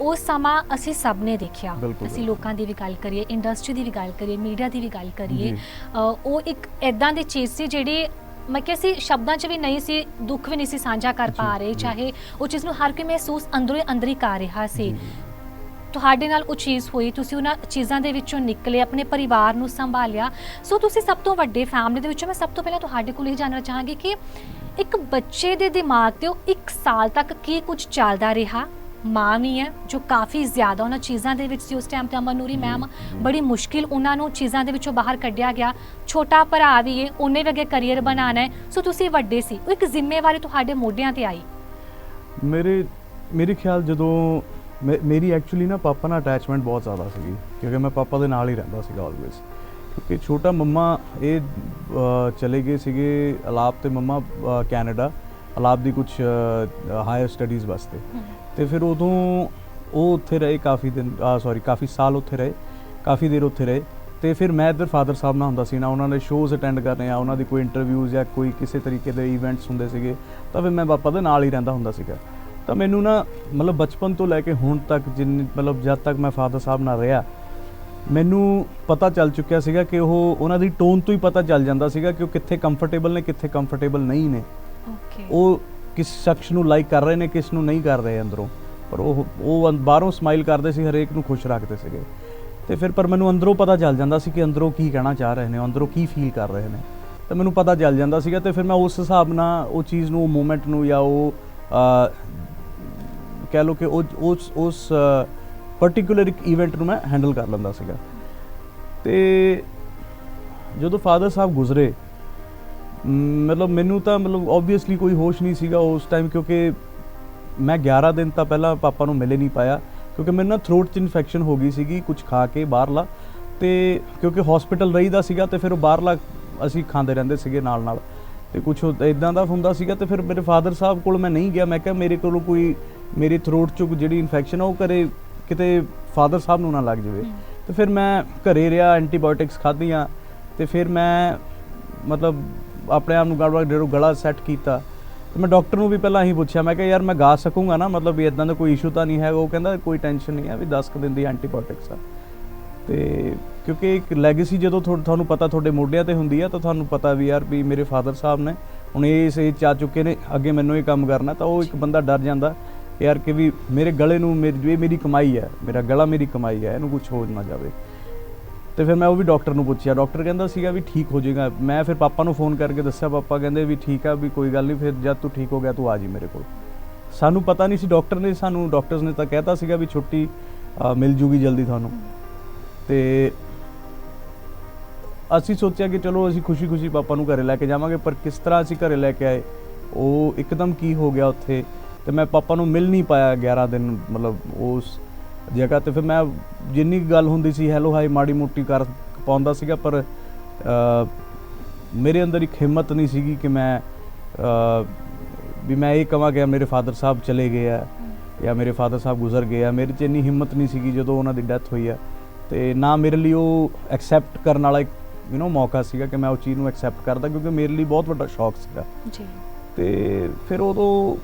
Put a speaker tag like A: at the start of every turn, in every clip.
A: ਉਹ ਸਮਾਂ ਅਸੀਂ ਸਭ ਨੇ ਦੇਖਿਆ ਅਸੀਂ। ਲੋਕਾਂ ਦੀ ਵੀ ਗੱਲ ਕਰੀਏ ਇੰਡਸਟਰੀ ਦੀ ਵੀ ਗੱਲ ਕਰੀਏ ਮੀਡੀਆ ਦੀ ਵੀ ਗੱਲ ਕਰੀਏ ਉਹ ਇੱਕ ਐਦਾਂ ਦੀ ਚੀਜ਼ ਸੀ ਜਿਹੜੀ ਮੈਂ ਕਿਹਾ ਸੀ ਸ਼ਬਦਾਂ 'ਚ ਵੀ ਨਹੀਂ ਸੀ ਦੁੱਖ ਵੀ ਨਹੀਂ ਸੀ ਸਾਂਝਾ ਕਰ ਪਾ ਰਹੇ। ਚਾਹੇ ਉਹ ਚੀਜ਼ ਨੂੰ ਹਰ ਕੋਈ ਮਹਿਸੂਸ ਅੰਦਰੋਂ ਅੰਦਰ ਹੀ ਕਰ ਰਿਹਾ ਸੀ। ਤੁਹਾਡੇ ਨਾਲ ਉਹ ਚੀਜ਼ ਹੋਈ ਤੁਸੀਂ ਉਹਨਾਂ ਚੀਜ਼ਾਂ ਦੇ ਵਿੱਚੋਂ ਨਿਕਲੇ ਆਪਣੇ ਪਰਿਵਾਰ ਨੂੰ ਸੰਭਾਲਿਆ ਸੋ ਤੁਸੀਂ ਸਭ ਤੋਂ ਵੱਡੇ ਫੈਮਿਲੀ ਦੇ ਵਿੱਚੋਂ ਮੈਂ ਸਭ ਤੋਂ ਪਹਿਲਾਂ ਤੁਹਾਡੇ ਕੋਲ ਇਹ ਜਾਣਨਾ ਚਾਹਾਂਗੀ ਕਿ ਇੱਕ ਬੱਚੇ ਦੇ ਦਿਮਾਗ ਤੇ ਉਹ 1 ਸਾਲ ਤੱਕ ਕੀ ਕੁਝ ਚੱਲਦਾ ਰਿਹਾ ਮਾਂ ਵੀ ਹੈ, ਜੋ ਕਾਫੀ ਜ਼ਿਆਦਾ ਉਹਨਾਂ ਚੀਜ਼ਾਂ ਦੇ ਵਿੱਚ ਸੀ ਉਸ ਟਾਈਮ ਤੇ ਅਮਨੂਰੀ ਮੈਮ ਬੜੀ ਮੁਸ਼ਕਿਲ ਉਹਨਾਂ ਨੂੰ ਚੀਜ਼ਾਂ ਦੇ ਵਿੱਚੋਂ ਬਾਹਰ ਕੱਢਿਆ ਗਿਆ। ਛੋਟਾ ਭਰਾ ਵੀ ਹੈ, ਉਹਨੇ ਵੀ ਅੱਗੇ ਕੈਰੀਅਰ ਬਣਾਉਣਾ ਹੈ। ਸੋ ਤੁਸੀਂ ਵੱਡੇ ਸੀ, ਉਹ ਇੱਕ ਜ਼ਿੰਮੇਵਾਰੀ ਤੁਹਾਡੇ ਮੋਢਿਆਂ ਤੇ ਆਈ।
B: ਮੇਰੇ ਮੇਰੇ ਖਿਆਲ ਜਦੋਂ ਮੇ- ਮੇਰੀ ਐਕਚੁਅਲੀ ਨਾ ਪਾਪਾ ਨਾਲ ਅਟੈਚਮੈਂਟ ਬਹੁਤ ਜ਼ਿਆਦਾ ਸੀਗੀ, ਕਿਉਂਕਿ ਮੈਂ ਪਾਪਾ ਦੇ ਨਾਲ ਹੀ ਰਹਿੰਦਾ ਸੀਗਾ ਆਲਵੇਸ ਕਿਉਂਕਿ ਛੋਟਾ ਮੰਮਾ, ਇਹ ਚਲੇ ਗਏ ਸੀਗੇ ਅਲਾਪ ਤੇ ਮੰਮਾ ਕੈਨੇਡਾ। ਅਲਾਪ ਦੀ ਕੁਝ ਹਾਇਰ ਸਟੱਡੀਜ਼ ਵਾਸਤੇ। ਤੇ ਫਿਰ ਉਦੋਂ ਉਹ ਉੱਥੇ ਰਹੇ ਕਾਫੀ ਦਿਨ ਆ ਸੌਰੀ ਕਾਫੀ ਸਾਲ ਉੱਥੇ ਰਹੇ, ਕਾਫੀ ਦੇਰ ਉੱਥੇ ਰਹੇ। ਤੇ ਫਿਰ ਮੈਂ ਇੱਧਰ ਫਾਦਰ ਸਾਹਿਬ ਨਾਲ ਹੁੰਦਾ ਸੀ ਨਾ, ਉਹਨਾਂ ਦੇ ਸ਼ੋਜ਼ ਅਟੈਂਡ ਕਰਨੇ ਆ, ਉਹਨਾਂ ਦੀ ਕੋਈ ਇੰਟਰਵਿਊਜ਼ ਜਾਂ ਕੋਈ ਕਿਸੇ ਤਰੀਕੇ ਦੇ ਇਵੈਂਟਸ ਹੁੰਦੇ ਸੀਗੇ, ਤਾਂ ਫਿਰ ਮੈਂ ਪਾਪਾ ਦੇ ਨਾਲ ਹੀ ਰਹਿੰਦਾ ਹੁੰਦਾ ਸੀਗਾ। ਤਾਂ ਮੈਨੂੰ ਨਾ, ਮਤਲਬ ਬਚਪਨ ਤੋਂ ਲੈ ਕੇ ਹੁਣ ਤੱਕ ਜਿੰਨ, ਮਤਲਬ ਜਦ ਤੱਕ ਮੈਂ ਫਾਦਰ ਸਾਹਿਬ ਨਾਲ ਰਿਹਾ, ਮੈਨੂੰ ਪਤਾ ਚੱਲ ਚੁੱਕਿਆ ਸੀਗਾ ਕਿ ਉਹ, ਉਹਨਾਂ ਦੀ ਟੋਨ ਤੋਂ ਹੀ ਪਤਾ ਚੱਲ ਜਾਂਦਾ ਸੀਗਾ ਕਿ ਉਹ ਕਿੱਥੇ ਕੰਫਰਟੇਬਲ ਨੇ, ਕਿੱਥੇ ਕੰਫਰਟੇਬਲ ਨਹੀਂ ਨੇ।
A: ਓਕੇ
B: ਉਹ ਕਿਸ ਸ਼ਖਸ ਨੂੰ ਲਾਈਕ ਕਰ ਰਹੇ ਨੇ, ਕਿਸ ਨੂੰ ਨਹੀਂ ਕਰ ਰਹੇ ਅੰਦਰੋਂ। ਪਰ ਉਹ ਉਹ ਬਾਹਰੋਂ ਸਮਾਈਲ ਕਰਦੇ ਸੀ, ਹਰੇਕ ਨੂੰ ਖੁਸ਼ ਰੱਖਦੇ ਸੀਗੇ। ਤੇ ਫਿਰ, ਪਰ ਮੈਨੂੰ ਅੰਦਰੋਂ ਪਤਾ ਚੱਲ ਜਾਂਦਾ ਸੀ ਕਿ ਅੰਦਰੋਂ ਕੀ ਕਹਿਣਾ ਚਾਹ ਰਹੇ ਨੇ, ਅੰਦਰੋਂ ਕੀ ਫੀਲ ਕਰ ਰਹੇ ਨੇ। ਤਾਂ ਮੈਨੂੰ ਪਤਾ ਚੱਲ ਜਾਂਦਾ ਸੀਗਾ ਤੇ ਫਿਰ ਮੈਂ ਉਸ ਹਿਸਾਬ ਨਾਲ ਉਹ ਚੀਜ਼ ਨੂੰ, ਉਹ ਮੂਮੈਂਟ ਨੂੰ ਜਾਂ ਉਹ ਕਹਿ ਲਓ ਕਿ ਉਹ, ਉਸ ਉਸ ਪਾਰਟਿਕੂਲਰ ਇੱਕ ਇਵੈਂਟ ਨੂੰ ਮੈਂ ਹੈਂਡਲ ਕਰ ਲੈਂਦਾ ਸੀਗਾ। ਤੇ ਜਦੋਂ ਫਾਦਰ ਸਾਹਿਬ ਗੁਜ਼ਰੇ ਮਤਲਬ ਮੈਨੂੰ ਤਾਂ ਮਤਲਬ ਆਬਵੀਅਸਲੀ ਕੋਈ ਹੋਸ਼ ਨਹੀਂ ਸੀਗਾ ਉਸ ਟਾਈਮ ਕਿਉਂਕਿ ਮੈਂ 11 ਦਿਨ ਤਾਂ ਪਹਿਲਾਂ ਪਾਪਾ ਨੂੰ ਮਿਲੇ ਨਹੀਂ ਪਾਇਆ ਕਿਉਂਕਿ ਮੈਨੂੰ ਨਾ ਥਰੋਟ 'ਚ ਇਨਫੈਕਸ਼ਨ ਹੋ ਗਈ ਸੀਗੀ ਕੁਝ ਖਾ ਕੇ ਬਾਹਰਲਾ ਤੇ ਕਿਉਂਕਿ ਹਸਪੀਟਲ ਰਹੀਦਾ ਸੀਗਾ ਤੇ ਫਿਰ ਉਹ ਬਾਹਰਲਾ ਅਸੀਂ ਖਾਂਦੇ ਰਹਿੰਦੇ ਸੀਗੇ ਨਾਲ ਨਾਲ ਤੇ ਕੁਝ ਇਦਾਂ ਦਾ ਹੁੰਦਾ ਸੀਗਾ ਤੇ ਫਿਰ ਮੇਰੇ ਫਾਦਰ ਸਾਹਿਬ ਕੋਲ ਮੈਂ ਨਹੀਂ ਗਿਆ ਮੈਂ ਕਿਹਾ ਮੇਰੇ ਕੋਲੋਂ ਕੋਈ ਮੇਰੀ ਥਰੋਟ 'ਚ ਜਿਹੜੀ ਇਨਫੈਕਸ਼ਨ ਆ ਉਹ ਕਰੇ ਕਿਤੇ ਫਾਦਰ ਸਾਹਿਬ ਨੂੰ ਨਾ ਲੱਗ ਜਾਵੇ। ਤੇ ਫਿਰ ਮੈਂ ਘਰੇ ਰਿਹਾ ਐਂਟੀਬਾਇਓਟਿਕਸ ਖਾਧੀਆਂ ਤੇ ਫਿਰ ਮੈਂ ਮਤਲਬ ਆਪਣੇ ਆਪ ਨੂੰ ਗੜਬੜ ਜਿਹੜਾ ਗਲਾ ਸੈੱਟ ਕੀਤਾ। ਤੇ ਮੈਂ ਡਾਕਟਰ ਨੂੰ ਵੀ ਪਹਿਲਾਂ ਹੀ ਪੁੱਛਿਆ, ਮੈਂ ਕਿਹਾ, ਯਾਰ, ਮੈਂ ਗਾ ਸਕੂੰਗਾ ਨਾ, ਮਤਲਬ ਵੀ ਇਦਾਂ ਦਾ ਕੋਈ ਇਸ਼ੂ ਤਾਂ ਨਹੀਂ ਹੈ ਉਹ ਕਹਿੰਦਾ, ਕੋਈ ਟੈਨਸ਼ਨ ਨਹੀਂ ਹੈ ਵੀ 10 ਕੁ ਦਿਨ ਦੀ ਐਂਟੀਬਾਇਓਟਿਕਸ ਆ। ਤੇ ਕਿਉਂਕਿ ਇੱਕ ਲੈਗੇਸੀ ਜਦੋਂ ਤੁਹਾਨੂੰ ਪਤਾ ਤੁਹਾਡੇ ਮੋਢਿਆਂ ਤੇ ਹੁੰਦੀ ਆ, ਤਾਂ ਤੁਹਾਨੂੰ ਪਤਾ ਵੀ ਯਾਰ ਵੀ ਮੇਰੇ ਫਾਦਰ ਸਾਹਿਬ ਨੇ, ਹੁਣ ਇਹ ਇਸ ਏਜ 'ਚ ਆ ਚੁੱਕੇ ਨੇ, ਅੱਗੇ ਮੈਨੂੰ ਇਹ ਕੰਮ ਕਰਨਾ, ਤਾਂ ਉਹ ਇੱਕ ਬੰਦਾ ਡਰ ਜਾਂਦਾ ਯਾਰ ਕਿ ਵੀ ਮੇਰੇ ਗਲੇ ਨੂੰ ਮੇਰੀ, ਇਹ ਮੇਰੀ ਕਮਾਈ ਹੈ ਮੇਰਾ ਗਲਾ ਮੇਰੀ ਕਮਾਈ ਹੈ ਇਹਨੂੰ ਕੁਝ ਹੋ ਨਾ ਜਾਵੇ। ਤੇ ਫਿਰ ਮੈਂ ਉਹ ਵੀ ਡਾਕਟਰ ਨੂੰ ਪੁੱਛਿਆ। ਡਾਕਟਰ ਕਹਿੰਦਾ ਸੀਗਾ ਵੀ ਠੀਕ ਹੋ ਜਾਏਗਾ। ਮੈਂ ਫਿਰ ਪਾਪਾ ਨੂੰ ਫੋਨ ਕਰਕੇ ਦੱਸਿਆ, ਪਾਪਾ ਕਹਿੰਦੇ ਵੀ ਠੀਕ ਆ, ਵੀ ਕੋਈ ਗੱਲ ਨਹੀਂ, ਫਿਰ ਜਦ ਤੂੰ ਠੀਕ ਹੋ ਗਿਆ, ਤੂੰ ਆ ਜੀ ਮੇਰੇ ਕੋਲ। ਸਾਨੂੰ ਪਤਾ ਨਹੀਂ ਸੀ, ਡਾਕਟਰ ਨੇ ਸਾਨੂੰ, ਡਾਕਟਰਸ ਨੇ ਤਾਂ ਕਹਿਤਾ ਸੀਗਾ ਵੀ ਛੁੱਟੀ ਮਿਲ ਜੂਗੀ ਜਲਦੀ ਤੁਹਾਨੂੰ। ਤੇ ਅਸੀਂ ਸੋਚਿਆ ਕਿ ਚਲੋ ਅਸੀਂ ਖੁਸ਼ੀ-ਖੁਸ਼ੀ ਪਾਪਾ ਨੂੰ ਘਰੇ ਲੈ ਕੇ ਜਾਵਾਂਗੇ, ਪਰ ਕਿਸ ਤਰ੍ਹਾਂ ਅਸੀਂ ਘਰੇ ਲੈ ਕੇ ਆਏ, ਉਹ ਇੱਕਦਮ ਕੀ ਹੋ ਗਿਆ ਉੱਥੇ? ਤੇ ਮੈਂ ਪਾਪਾ ਨੂੰ ਮਿਲ ਨਹੀਂ ਪਾਇਆ 11 ਦਿਨ, ਮਤਲਬ ਉਸ ਜਗ੍ਹਾ ਤੇ ਫਿਰ ਮੈਂ ਜਿੰਨੀ ਗੱਲ ਹੁੰਦੀ ਸੀ ਹੈਲੋ ਹਾਈ ਮਾੜੀ ਮੋਟੀ ਕਰ ਪਾਉਂਦਾ ਸੀਗਾ ਪਰ ਮੇਰੇ ਅੰਦਰ ਇੱਕ ਹਿੰਮਤ ਨਹੀਂ ਸੀਗੀ ਕਿ ਮੈਂ ਵੀ ਮੈਂ ਇਹ ਕਹਾਂ ਕਿ ਮੇਰੇ ਫਾਦਰ ਸਾਹਿਬ ਚਲੇ ਗਏ ਆ ਜਾਂ ਮੇਰੇ ਫਾਦਰ ਸਾਹਿਬ ਗੁਜ਼ਰ ਗਏ ਆ। ਮੇਰੇ 'ਚ ਇੰਨੀ ਹਿੰਮਤ ਨਹੀਂ ਸੀਗੀ ਜਦੋਂ ਉਹਨਾਂ ਦੀ ਡੈਥ ਹੋਈ ਆ। ਤੇ ਨਾ ਮੇਰੇ ਲਈ ਉਹ ਐਕਸੈਪਟ ਕਰਨ ਵਾਲਾ ਇੱਕ ਯੂ نو ਮੌਕਾ ਸੀਗਾ ਕਿ ਮੈਂ ਉਹ ਚੀਜ਼ ਨੂੰ ਐਕਸੈਪਟ ਕਰਦਾ ਕਿਉਂਕਿ ਮੇਰੇ ਲਈ ਬਹੁਤ ਵੱਡਾ ਸ਼ੌਕ ਸੀਗਾ।
A: ਜੀ।
B: ਤੇ ਫਿਰ ਉਦੋਂ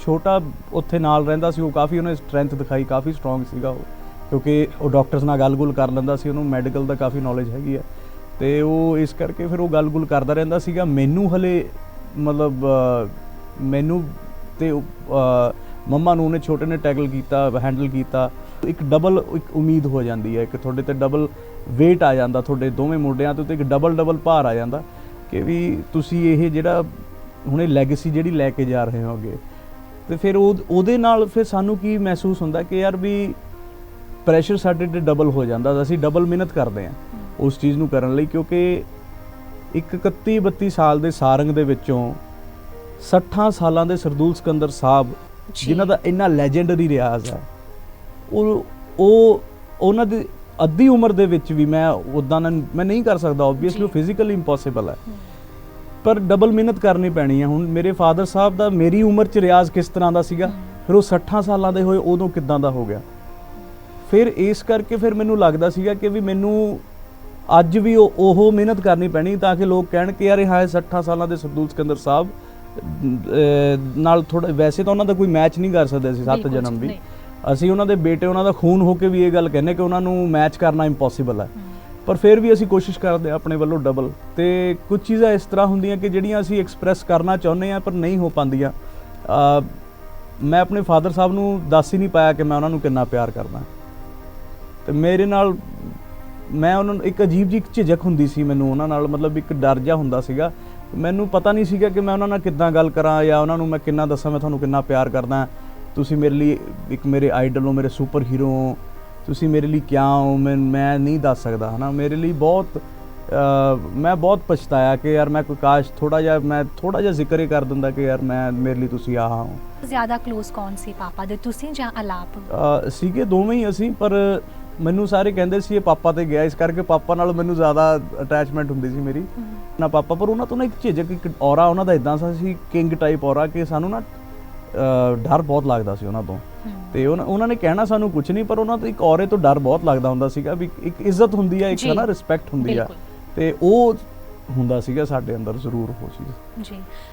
B: ਛੋਟਾ ਉੱਥੇ ਨਾਲ ਰਹਿੰਦਾ ਸੀ, ਉਹ ਕਾਫੀ ਉਹਨੇ ਸਟਰੈਂਥ ਦਿਖਾਈ, ਕਾਫੀ ਸਟਰੋਂਗ ਸੀਗਾ ਉਹ। ਕਿਉਂਕਿ ਉਹ ਡਾਕਟਰਸ ਨਾਲ ਗੱਲ-ਗੁਲ ਕਰ ਲੈਂਦਾ ਸੀ, ਉਹਨੂੰ ਮੈਡੀਕਲ ਦਾ ਕਾਫੀ ਨੌਲੇਜ ਹੈਗੀ ਹੈ ਤੇ ਉਹ ਇਸ ਕਰਕੇ ਫਿਰ ਉਹ ਗੱਲ-ਗੁਲ ਕਰਦਾ ਰਹਿੰਦਾ ਸੀਗਾ। ਮੈਨੂੰ ਹਲੇ ਮਤਲਬ ਮੈਨੂੰ ਤੇ ਮੰਮਾ ਨੂੰ ਉਹਨੇ ਛੋਟੇ ਨੇ ਟੈਕਲ ਕੀਤਾ ਹੈਂਡਲ ਕੀਤਾ। ਇੱਕ ਡਬਲ ਇੱਕ ਉਮੀਦ ਹੋ ਜਾਂਦੀ ਹੈ, ਇੱਕ ਤੁਹਾਡੇ ਤੇ ਡਬਲ weight ਆ ਜਾਂਦਾ, ਤੁਹਾਡੇ ਦੋਵੇਂ ਮੋਢਿਆਂ ਤੇ ਤੇ ਇੱਕ ਡਬਲ ਡਬਲ ਭਾਰ ਆ ਜਾਂਦਾ ਕਿ ਵੀ ਤੁਸੀਂ ਇਹ ਜਿਹੜਾ ਹੁਣੇ ਲੈਗੇਸੀ ਜਿਹੜੀ ਲੈ ਕੇ ਜਾ ਰਹੇ ਹੋਗੇ ਤੇ ਫਿਰ ਉਹ ਉਹਦੇ ਨਾਲ ਫਿਰ ਸਾਨੂੰ ਕੀ ਮਹਿਸੂਸ ਹੁੰਦਾ ਕਿ ਯਾਰ ਵੀ ਪ੍ਰੈਸ਼ਰ ਸਾਡੇ ਤੇ ਡਬਲ ਹੋ ਜਾਂਦਾ ਅਸੀਂ ਡਬਲ ਮਿਹਨਤ ਕਰਦੇ ਹਾਂ ਉਸ ਚੀਜ਼ ਨੂੰ ਕਰਨ ਲਈ ਕਿਉਂਕਿ ਇੱਕ 31 32 ਸਾਲ ਦੇ ਸਾਰੰਗ ਦੇ ਵਿੱਚੋਂ 60 ਸਾਲਾਂ ਦੇ ਸਰਦੂਲ ਸਿਕੰਦਰ ਸਾਹਿਬ। ਜਿਨ੍ਹਾਂ ਦਾ ਇੰਨਾ ਲੈਜੈਂਡਰੀ ਰਿਆਜ਼ ਹੈ ਉਹ ਉਹ ਉਹਨਾਂ ਦੀ ਅੱਧੀ ਉਮਰ ਦੇ ਵਿੱਚ ਵੀ ਮੈਂ ਉਦਾਂ ਮੈਂ ਨਹੀਂ ਕਰ ਸਕਦਾ ਆਬਵੀਅਸਲੀ। ਫਿਜ਼ੀਕਲੀ ਇੰਪੋਸੀਬਲ ਹੈ ਪਰ ਡਬਲ ਮਿਹਨਤ ਕਰਨੀ ਪੈਣੀ ਹੈ ਹੁਣ ਮੇਰੇ ਫਾਦਰ ਸਾਹਿਬ ਦਾ ਮੇਰੀ ਉਮਰ 'ਚ ਰਿਆਜ਼ ਕਿਸ ਤਰ੍ਹਾਂ ਦਾ ਸੀਗਾ? ਫਿਰ ਉਹ 60 ਸਾਲਾਂ ਦੇ ਹੋਏ ਉਦੋਂ ਕਿਦਾਂ ਦਾ ਹੋ ਗਿਆ? ਫਿਰ ਇਸ ਕਰਕੇ ਫਿਰ ਮੈਨੂੰ ਲੱਗਦਾ ਸੀਗਾ ਕਿ ਵੀ ਮੈਨੂੰ ਅੱਜ ਵੀ ਉਹ ਉਹ ਮਿਹਨਤ ਕਰਨੀ ਪੈਣੀ ਤਾਂ ਕਿ ਲੋਕ ਕਹਿਣ ਕਿ ਯਾਰ ਇਹ ਹਾਏ 60 ਸਾਲਾਂ ਦੇ ਸਰਦੂਲ ਸਿਕੰਦਰ ਸਾਹਿਬ ਨਾਲ ਥੋੜਾ ਵੈਸੇ ਤਾਂ ਉਹਨਾਂ ਦਾ ਕੋਈ ਮੈਚ ਨਹੀਂ ਕਰ ਸਕਦੇ ਸੀ ਸੱਤ ਜਨਮ ਵੀ। ਅਸੀਂ ਉਹਨਾਂ ਦੇ ਬੇਟੇ ਉਹਨਾਂ ਦਾ ਖੂਨ ਹੋ ਕੇ ਵੀ ਇਹ ਗੱਲ ਕਹਿੰਦੇ ਕਿ ਉਹਨਾਂ ਨੂੰ ਮੈਚ ਕਰਨਾ ਇੰਪੋਸੀਬਲ ਹੈ। ਪਰ ਫਿਰ ਵੀ ਅਸੀਂ ਕੋਸ਼ਿਸ਼ ਕਰਦੇ ਹਾਂ ਆਪਣੇ ਵੱਲੋਂ ਡਬਲ ਤੇ ਕੁਝ ਚੀਜ਼ਾਂ ਇਸ ਤਰ੍ਹਾਂ ਹੁੰਦੀਆਂ ਕਿ ਜਿਹੜੀਆਂ ਅਸੀਂ ਐਕਸਪ੍ਰੈਸ ਕਰਨਾ ਚਾਹੁੰਦੇ ਆ ਪਰ ਨਹੀਂ ਹੋ ਪਾਉਂਦੀਆਂ। ਮੈਂ ਆਪਣੇ ਫਾਦਰ ਸਾਹਿਬ ਨੂੰ ਦੱਸ ਹੀ ਨਹੀਂ ਪਾਇਆ ਕਿ ਮੈਂ ਉਹਨਾਂ ਨੂੰ ਕਿੰਨਾ ਪਿਆਰ ਕਰਦਾ। ਤੇ ਮੇਰੇ ਨਾਲ ਮੈਂ ਉਹਨਾਂ ਨੂੰ ਇੱਕ ਅਜੀਬ ਜਿਹੀ ਝਿਜਕ ਹੁੰਦੀ ਸੀ ਮੈਨੂੰ ਉਹਨਾਂ ਨਾਲ, ਮਤਲਬ ਇੱਕ ਡਰ ਜਿਹਾ ਹੁੰਦਾ ਸੀਗਾ। ਮੈਨੂੰ ਪਤਾ ਨਹੀਂ ਸੀਗਾ ਕਿ ਮੈਂ ਉਹਨਾਂ ਨਾਲ ਕਿੱਦਾਂ ਗੱਲ ਕਰਾਂ ਜਾਂ ਉਹਨਾਂ ਨੂੰ ਮੈਂ ਕਿੰਨਾ ਦੱਸਾਂ, ਮੈਂ ਤੁਹਾਨੂੰ ਕਿੰਨਾ ਪਿਆਰ ਕਰਦਾ। ਤੁਸੀਂ ਮੇਰੇ ਲਈ ਇੱਕ ਮੇਰੇ ਆਈਡਲ ਹੋ, ਮੇਰੇ ਸੁਪਰ ਹੀਰੋ ਹੋ। ਤੁਸੀਂ ਮੇਰੇ ਲਈ ਕਿਆ ਹੋ ਮੈਂ ਮੈਂ ਨਹੀਂ ਦੱਸ ਸਕਦਾ ਹਨਾ? ਮੇਰੇ ਲਈ ਬਹੁਤ ਮੈਂ ਬਹੁਤ ਪਛਤਾਇਆ ਕਿ ਯਾਰ ਮੈਂ ਕੋਈ ਕਾਸ਼ ਥੋੜਾ ਜਿਹਾ ਮੈਂ ਥੋੜਾ ਜਿਹਾ ਜ਼ਿਕਰ ਹੀ ਕਰ ਦਿੰਦਾ ਕਿ ਯਾਰ ਮੈਂ ਮੇਰੇ ਲਈ ਤੁਸੀਂ ਆਹ ਹੋ।
A: ਜ਼ਿਆਦਾ ক্লোਜ਼ ਕੌਣ ਸੀ ਪਾਪਾ ਦੇ ਤੁਸੀਂ ਜਾਂ ਅਲਾਪ?
B: ਸੀਗੇ ਦੋਵੇਂ ਹੀ ਅਸੀਂ ਪਰ ਮੈਨੂੰ ਸਾਰੇ ਕਹਿੰਦੇ ਸੀ ਇਹ ਪਾਪਾ ਤੇ ਗਿਆ ਇਸ ਕਰਕੇ ਪਾਪਾ ਨਾਲ ਮੈਨੂੰ ਜ਼ਿਆਦਾ ਅਟੈਚਮੈਂਟ ਹੁੰਦੀ ਸੀ ਮੇਰੀ। ਨਾ ਪਾਪਾ ਪਰ ਉਹਨਾਂ ਤੋਂ ਨਾ ਇੱਕ ਝਿਜਕ ਇੱਕ ਔਰਾ ਉਹਨਾਂ ਦਾ ਇਦਾਂ ਸੀ ਕਿੰਗ ਟਾਈਪ ਔਰਾ ਕਿ ਸਾਨੂੰ ਨਾ ਡਰ ਬਹੁਤ ਲੱਗਦਾ ਸੀ ਉਹਨਾਂ ਤੋਂ। ਤੇ ਉਹਨਾਂ ਨੇ ਕਹਿਣਾ ਸਾਨੂੰ ਕੁਝ ਨਹੀਂ ਪਰ ਉਹਨਾਂ ਤੋਂ ਇੱਕ ਔਰੇ ਤੋਂ ਡਰ ਬਹੁਤ ਲੱਗਦਾ ਹੁੰਦਾ ਸੀਗਾ ਵੀ ਇੱਕ ਇੱਜ਼ਤ ਹੁੰਦੀ ਹੈ ਇੱਕ। ਨਾ ਰਿਸਪੈਕਟ ਹੁੰਦੀ ਆ। ਤੇ ਉਹ ਹੁੰਦਾ ਸੀਗਾ ਸਾਡੇ ਅੰਦਰ ਜ਼ਰੂਰ ਉਹ ਚੀਜ਼।
A: ਜੀ।